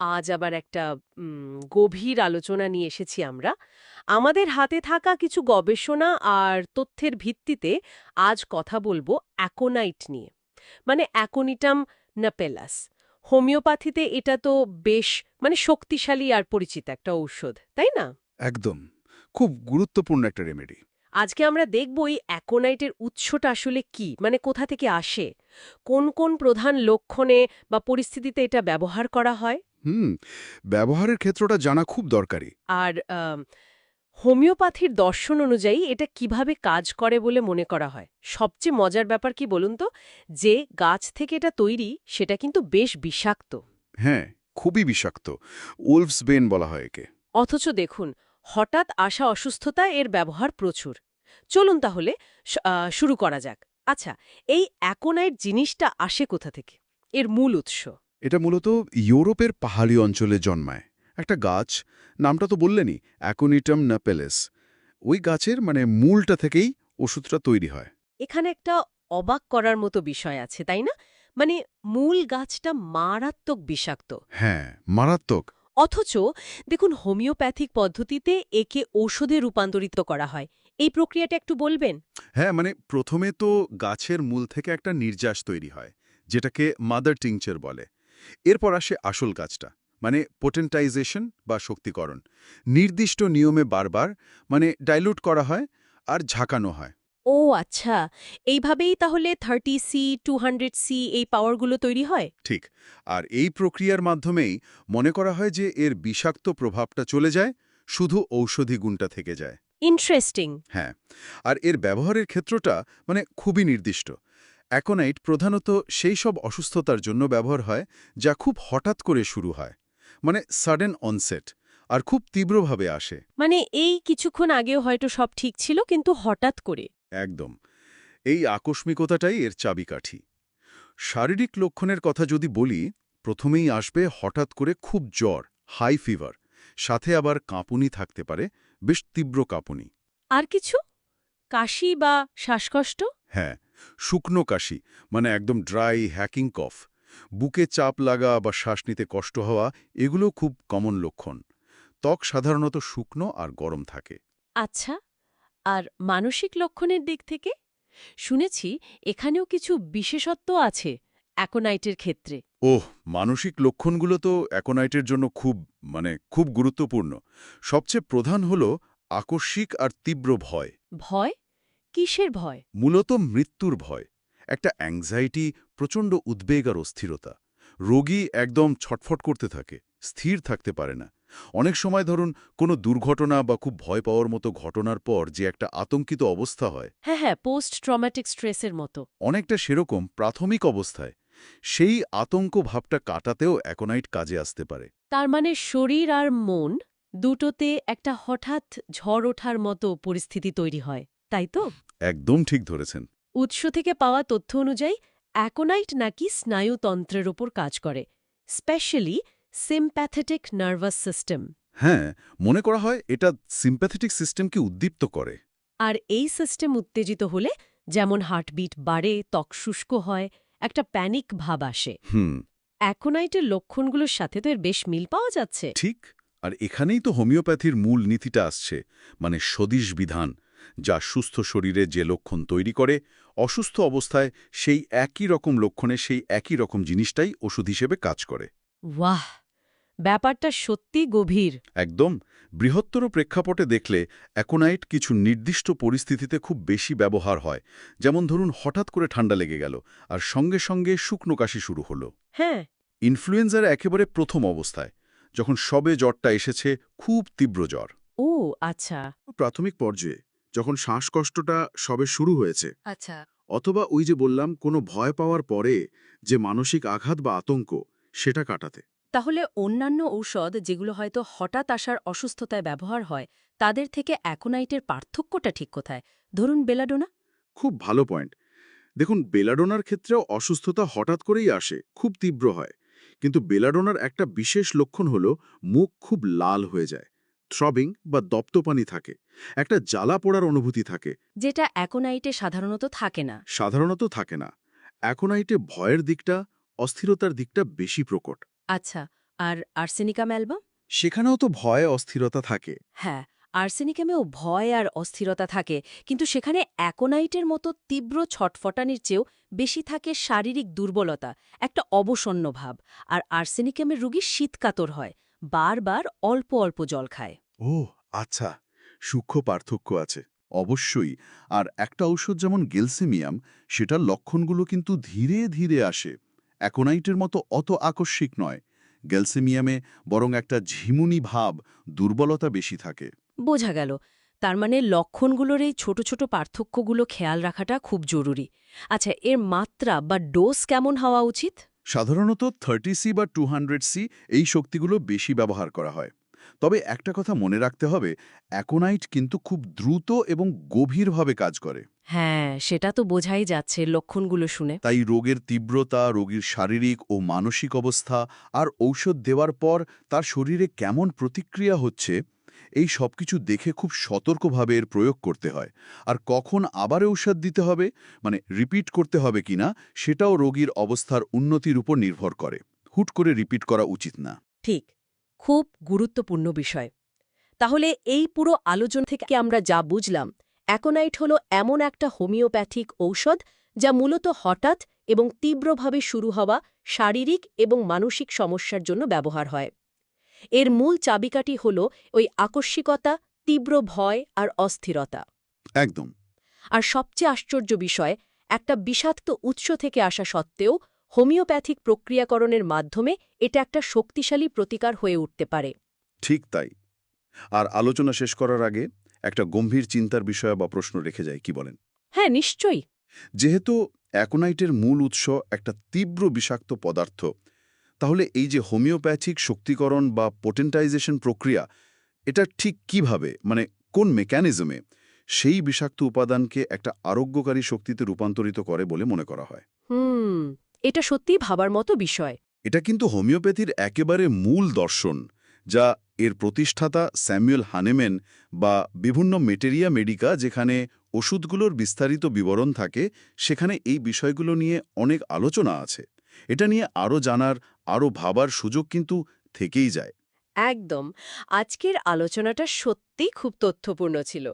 আজ আবার একটা গভীর আলোচনা নিয়ে এসেছি আমরা। আমাদের হাতে থাকা কিছু গবেষণা আর তথ্যের ভিত্তিতে আজ কথা বলব অ্যাকোনাইট নিয়ে। মানে অ্যাকোনিটাম নাপেলাস। হোমিওপ্যাথিতে এটা তো বেশ মানে শক্তিশালী আর পরিচিত একটা ঔষধ তাই না? একদম। খুব গুরুত্বপূর্ণ একটা রেমেডি। আজকে আমরা দেখব এই অ্যাকোনাইটের উৎসটা আসলে কি মানে কোথা থেকে আসে? কোন কোন প্রধান লক্ষণে বা পরিস্থিতিতে এটা ব্যবহার করা হয়? হুম ব্যবহারের ক্ষেত্রটা জানা খুব দরকারি। আর হোমিওপ্যাথির দর্শন অনুযায়ী এটা কীভাবে কাজ করে বলে মনে করা হয়? সবচেয়ে মজার ব্যাপার কি বলুন তো? যে গাছ থেকে এটা তৈরি সেটা কিন্তু বেশ বিষাক্ত। হ্যাঁ খুবই বিষাক্ত। উলফস বেন বলা হয় একে। অথচ দেখুন হঠাৎ আসা অসুস্থতা এর ব্যবহার প্রচুর। চলুন তাহলে শুরু করা যাক। আচ্ছা এই অ্যাকোনাইট জিনিসটা আসে কোথা থেকে? এর মূল উৎস। এটা মূলত ইউরোপের পাহাড়ি অঞ্চলে জন্মায়। একটা গাছ নামটা তো বললেনই অ্যাকোনিটাম নাপেলেস ওই গাছের মানে মূলটা থেকেই ওষুধটা তৈরি হয়। এখানে একটা অবাক করার মতো বিষয় আছে তাই না? মানে মূল গাছটা মারাত্মক বিষাক্ত। হ্যাঁ মারাত্মক। অথচ দেখুন হোমিওপ্যাথিক পদ্ধতিতে একে ঔষধে রূপান্তরিত করা হয়। এই প্রক্রিয়াটা একটু বলবেন? হ্যাঁ মানে প্রথমে তো গাছের মূল থেকে একটা নির্যাস তৈরি হয় যেটাকে মাদার টিংচার বলে। এরপর আসে আসল কাজটা মানে পোটেন্টাইজেশন বা শক্তিকরণ। নির্দিষ্ট নিয়মে বারবার মানে ডাইলুট করা হয় আর ঝাঁকানো হয়। ও আচ্ছা এইভাবেই তাহলে thirty C two hundred C এই পাওয়ারগুলো তৈরি হয়? ঠিক আর এই প্রক্রিয়ার মাধ্যমেই মনে করা হয় যে এর বিষাক্ত প্রভাবটা চলে যায় শুধু ঔষধি গুণটা থেকে যায়। ইন্টারেস্টিং হ্যাঁ আর এর ব্যবহারের ক্ষেত্রটা মানে খুবই নির্দিষ্ট। অ্যাকোনাইট প্রধানত সেই সব অসুস্থতার জন্য ব্যবহার হয় যা খুব হঠাৎ করে শুরু হয় মানে সাডেন অনসেট আর খুব তীব্রভাবে আসে। মানে এই কিছুক্ষণ আগেও হয়তো সব ঠিক ছিল কিন্তু হঠাৎ করে? একদম। এই আকস্মিকতাটাই এর চাবিকাঠি। শারীরিক লক্ষণের কথা যদি বলি প্রথমেই আসবে হঠাৎ করে খুব জ্বর হাই ফিভার সাথে আবার কাঁপুনি থাকতে পারে বেশ তীব্র কাঁপুনি। আর কিছু? কাশি বা শ্বাসকষ্ট? হ্যাঁ শুকনো কাশি মানে একদম ড্রাই হ্যাকিং কফ। বুকে চাপ লাগা বা শ্বাস নিতে কষ্ট হওয়া এগুলো খুব কমন লক্ষণ। ত্বক সাধারণত শুকনো আর গরম থাকে। আচ্ছা আর মানসিক লক্ষণের দিক থেকে? শুনেছি এখানেও কিছু বিশেষত্ব আছে অ্যাকোনাইটের ক্ষেত্রে। ওহ মানসিক লক্ষণগুলো তো অ্যাকোনাইটের জন্য খুব মানে খুব গুরুত্বপূর্ণ। সবচেয়ে প্রধান হল আকস্মিক আর তীব্র ভয়। ভয়? কিসের ভয়? মূলত মৃত্যুর ভয় একটা অ্যাংজাইটি প্রচণ্ড উদ্বেগ আর অস্থিরতা। রোগী একদম ছটফট করতে থাকে স্থির থাকতে পারে না। অনেক সময় ধরুন কোনো দুর্ঘটনা বা খুব ভয় পাওয়ার মতো ঘটনার পর যে একটা আতঙ্কিত অবস্থা হয় হ্যাঁ হ্যাঁ পোস্ট ট্রমাটিক স্ট্রেসের মতো। অনেকটা সেরকম প্রাথমিক অবস্থায় সেই আতঙ্ক ভাবটা কাটাতেও অ্যাকোনাইট কাজে আসতে পারে। তার মানে শরীর আর মন দুটোতে একটা হঠাৎ ঝড় ওঠার মতো পরিস্থিতি তৈরি হয়। তাই তো? একদম ঠিক ধরেছেন। উৎস থেকে পাওয়া তথ্য অনুযায়ী অ্যাকোনাইট নাকি স্নায়ুতন্ত্রের ওপর কাজ করে স্পেশালি সিম্প্যাথেটিক নার্ভাস সিস্টেম। হ্যাঁ মনে করা হয় এটা সিম্প্যাথেটিক সিস্টেমকে উদ্দীপ্ত করে। আর এই সিস্টেম উত্তেজিত হলে যেমন হার্টবিট বাড়ে ত্বক শুষ্ক হয় একটা প্যানিক ভাব আসে। হুম। অ্যাকোনাইটের লক্ষণগুলোর সাথে তো এর বেশ মিল পাওয়া যাচ্ছে। ঠিক আর এখানেই তো হোমিওপ্যাথির মূল নীতিটা আসছে মানে সদিশ বিধান যা সুস্থ শরীরে যে লক্ষণ তৈরি করে অসুস্থ অবস্থায় সেই একই রকম লক্ষণে সেই একই রকম জিনিসটাই ওষুধ হিসেবে কাজ করে। ওয়াহ! ব্যাপারটা সত্যি গভীর। একদম। বৃহত্তর প্রেক্ষাপটে দেখলে অ্যাকোনাইট কিছু নির্দিষ্ট পরিস্থিতিতে খুব বেশি ব্যবহার হয়। যেমন ধরুন হঠাৎ করে ঠান্ডা লেগে গেল আর সঙ্গে সঙ্গে শুকনো কাশি শুরু হলো। হ্যাঁ। ইনফ্লুয়েঞ্জার একেবারে প্রথম অবস্থায় যখন সবে জ্বরটা এসেছে খুব তীব্র জ্বর। ও আচ্ছা। প্রাথমিক পর্যায়ে যখন শ্বাসকষ্টটা সবে শুরু হয়েছে। আচ্ছা। অথবা ওই যে বললাম কোনো ভয় পাওয়ার পরে যে মানসিক আঘাত বা আতঙ্ক সেটা কাটাতে। তাহলে অন্যান্য ঔষধ যেগুলো হয়তো হঠাৎ আসার অসুস্থতায় ব্যবহার হয় তাদের থেকে অ্যাকোনাইটের পার্থক্যটা ঠিক কোথায়? ধরুন বেলাডোনা। খুব ভালো পয়েন্ট। দেখুন বেলাডোনার ক্ষেত্রেও অসুস্থতা হঠাৎ করেই আসে খুব তীব্র হয়। কিন্তু বেলাডোনার একটা বিশেষ লক্ষণ হল মুখ খুব লাল হয়ে যায়। থ্রবিং বা দপ্তপানি থাকে। একটা জ্বালা পোড়ার অনুভূতি থাকে। যেটা অ্যাকোনাইটে সাধারণত থাকে না। সাধারণত থাকে না। অ্যাকোনাইটে ভয়ের দিকটা অস্থিরতার দিকটা বেশি প্রকট। আচ্ছা আর আর্সেনিকাম অ্যালবাম? সেখানেও তো ভয় অস্থিরতা থাকে। হ্যাঁ আর্সেনিকামেও ভয় আর অস্থিরতা থাকে কিন্তু সেখানে অ্যাকোনাইটের মতো তীব্র ছটফটানির চেয়েও বেশি থাকে শারীরিক দুর্বলতা একটা অবসন্ন ভাব। আর আর্সেনিকামের রুগী শীতকাতর হয় বারবার অল্প অল্প জল খায়। ও আচ্ছা সূক্ষ্ম পার্থক্য আছে। অবশ্যই আর একটা ঔষধ যেমন গেলসেমিয়াম সেটার লক্ষণগুলো কিন্তু ধীরে ধীরে আসে। অ্যাকোনাইটের মতো অত আকস্মিক নয়। গেলসেমিয়ামে বরং একটা ঝিমুনি ভাব দুর্বলতা বেশি থাকে। বোঝা গেল। তার মানে লক্ষণগুলোর এই ছোট ছোট পার্থক্যগুলো খেয়াল রাখাটা খুব জরুরি। আচ্ছা এর মাত্রা বা ডোজ কেমন হওয়া উচিত? সাধারণত থার্টি সি বা টু সি এই শক্তিগুলো বেশি ব্যবহার করা হয়। তবে একটা কথা মনে রাখতে হবে অ্যাকোনাইট কিন্তু খুব দ্রুত এবং গভীরভাবে কাজ করে। হ্যাঁ সেটা তো বোঝাই যাচ্ছে লক্ষণগুলো শুনে। তাই রোগের তীব্রতা রোগীর শারীরিক ও মানসিক অবস্থা আর ঔষধ দেওয়ার পর তার শরীরে কেমন প্রতিক্রিয়া হচ্ছে এই সবকিছু দেখে খুব সতর্কভাবে এর প্রয়োগ করতে হয়। আর কখন আবার ঔষধ দিতে হবে মানে রিপিট করতে হবে কিনা সেটাও রোগীর অবস্থার উন্নতির উপর নির্ভর করে। হুট করে রিপিট করা উচিত না। ঠিক। খুব গুরুত্বপূর্ণ বিষয়। তাহলে এই পুরো আলোচনা থেকে আমরা যা বুঝলাম, অ্যাকোনাইট হল এমন একটা হোমিওপ্যাথিক ঔষধ যা মূলত হঠাৎ এবং তীব্রভাবে শুরু হওয়া শারীরিক এবং মানসিক সমস্যার জন্য ব্যবহার হয়। এর মূল চাবিকাটি হল ওই আকস্মিকতা তীব্র ভয় আর অস্থিরতা। একদম। আর সবচেয়ে আশ্চর্য বিষয় একটা বিষাক্ত উৎস থেকে আসা সত্ত্বেও হোমিওপ্যাথিক প্রক্রিয়াকরণের মাধ্যমে এটা একটা শক্তিশালী প্রতিকার হয়ে উঠতে পারে। ঠিক তাই। আর আলোচনা শেষ করার আগে একটা গম্ভীর চিন্তার বিষয় বা প্রশ্ন রেখে যায় কি বলেন? হ্যাঁ নিশ্চয়ই। যেহেতু অ্যাকোনাইটের মূল উৎস একটা তীব্র বিষাক্ত পদার্থ তাহলে এই যে হোমিওপ্যাথিক শক্তিকরণ বা পোটেন্টাইজেশন প্রক্রিয়া এটা ঠিক কীভাবে? মানে কোন মেকানিজমে সেই বিষাক্ত উপাদানকে একটা আরোগ্যকারী শক্তিতে রূপান্তরিত করে বলে মনে করা হয়। হুম এটা সত্যিই ভাবার মতো বিষয়। এটা কিন্তু হোমিওপ্যাথির একেবারে মূল দর্শন যা এর প্রতিষ্ঠাতা স্যামুয়েল হানেমেন বা বিভিন্ন মেটেরিয়া মেডিকা যেখানে ওষুধগুলোর বিস্তারিত বিবরণ থাকে সেখানে এই বিষয়গুলো নিয়ে অনেক আলোচনা আছে। এটা নিয়ে আরও জানার আরও ভাবার সুযোগ কিন্তু থেকেই যায়। একদম। আজকের আলোচনাটা সত্যি খুব তথ্যপূর্ণ ছিল।